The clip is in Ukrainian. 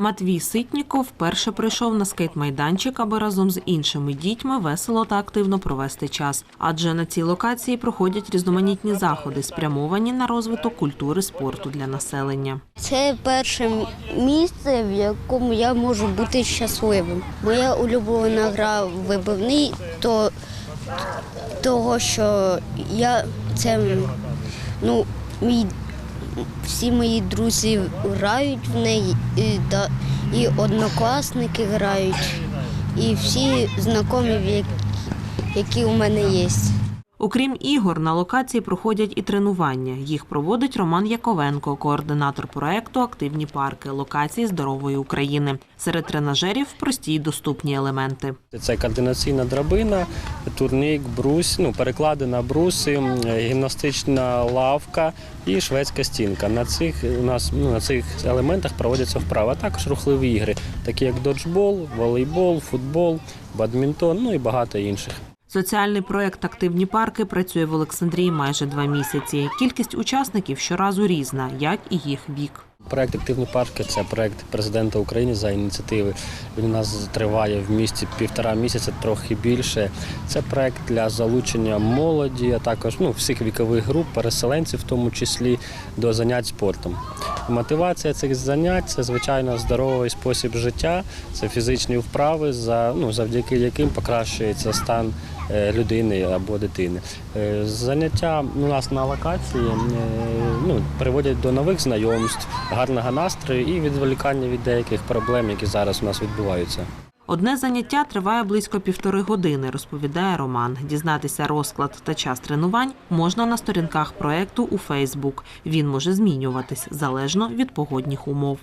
Матвій Ситніков вперше прийшов на скейт-майданчик, аби разом з іншими дітьми весело та активно провести час. Адже на цій локації проходять різноманітні заходи, спрямовані на розвиток культури спорту для населення. Це перше місце, в якому я можу бути щасливим. Моя улюблена гра вибивний, то того, що я це ну, мій, всі мої друзі грають в неї, і, і однокласники грають, і всі знайомі, які, у мене є. Окрім ігор, на локації проходять і тренування. Їх проводить Роман Яковенко, координатор проекту Активні парки локації здорової України. Серед тренажерів прості й доступні елементи. Це координаційна драбина, турнік, брус, ну, перекладина бруси, гімнастична лавка і шведська стінка. На цих у нас ну, на цих елементах проводяться вправи, а також рухливі ігри, такі як доджбол, волейбол, футбол, бадмінтон, ну і багато інших. Соціальний проект Активні парки працює в Олександрії майже два місяці. Кількість учасників щоразу різна, як і їх вік. Проект Активні парки це проект президента України за ініціативи. Він у нас триває в місті півтора місяця, трохи більше. Це проект для залучення молоді, а також ну, всіх вікових груп, переселенців, в тому числі до занять спортом. Мотивація цих занять це звичайно здоровий спосіб життя, це фізичні вправи, за, ну, завдяки яким покращується стан е, людини або дитини. Е, Заняття у нас на локації е, ну, приводять до нових знайомств, гарного настрою і відволікання від деяких проблем, які зараз у нас відбуваються. Одне заняття триває близько півтори години, розповідає Роман. Дізнатися розклад та час тренувань можна на сторінках проекту у Фейсбук. Він може змінюватись залежно від погодних умов.